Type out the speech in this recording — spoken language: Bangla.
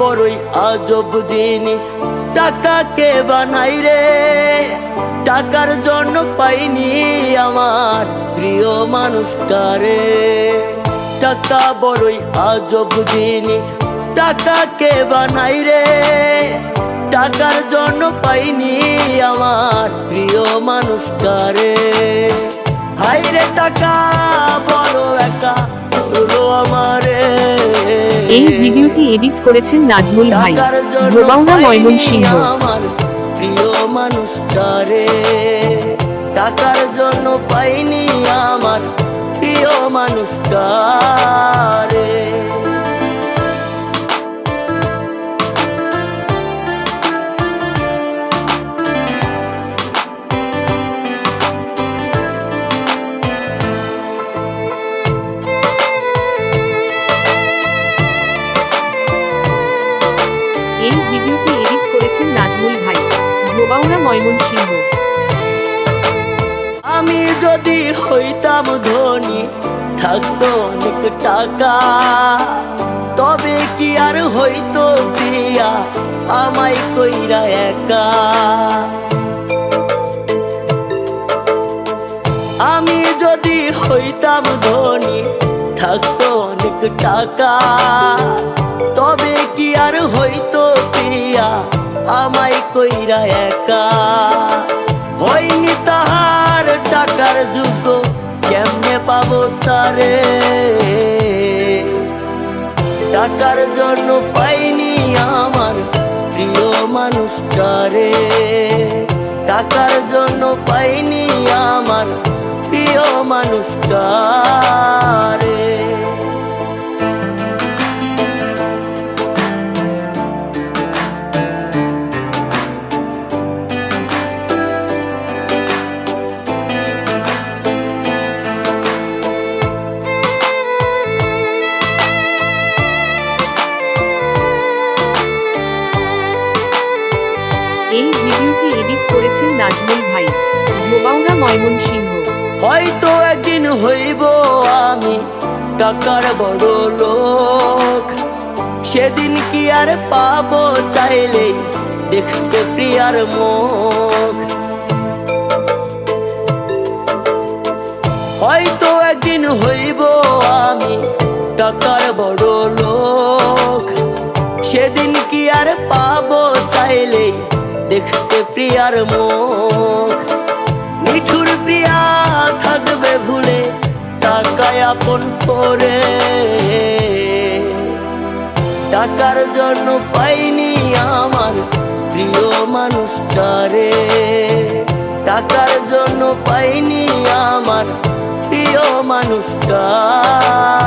বড়ই আজব জিনিস। টাকাকে বানাই রে, টাকার জন্য পাইনি আমার প্রিয় মানুষটারে টাকা বড়ই আজব জিনিস, টাকাকে বানাই রে, টাকার জন্য পাইনি আমার প্রিয় মানুষটারে হাইরে টাকা বড় ভিডিওটি এডিট করেছেন নাজমুল ভাই। গোবাউনা ময়মনসিংহ। আমার প্রিয় মানুষটারে। টাকার জন্য পাইনি আমার প্রিয় মানুষটারে এই ভিডিওটি এডিট করেছেন নাজমুল ভাই। ধোবাউড়া ময়মনসিংহ। আমি যদি হইতাম ধনী, থাকতো অনেক টাকা। তবে কি আর হইতো প্রিয়া আমায় কইরা একা। আমি যদি হইতাম ধনী, থাকতো অনেক টাকা। তবে কি আর হইতো প্রিয়া আমায় কইরা একা। হয়নি তাহার টাকার যুগ, কেমনে পাবো তারে? টাকার জন্য পাইনি আমার প্রিয় মানুষটারে। টাকার জন্য পাইনি আমার প্রিয় মানুষটারে ধোবাউড়া ময়মনসিংহ হয়তো একদিন হইব আমি টাকার বড় লোক। সেদিন কি আর পাবো চাইলে দেখতে প্রিয়ার মুখ। হয়তো একদিন হইব আমি টাকার বড় লোক। সেদিন কি আর পাবো চাইলে দেখতে প্রিয়ার মুখ। মিঠুর প্রিয়া থাকবে ভুলে, টাকায় আপন করে। টাকার জন্য পাইনি আমার প্রিয় মানুষটারে টাকার জন্য পাইনি আমার প্রিয় মানুষটারে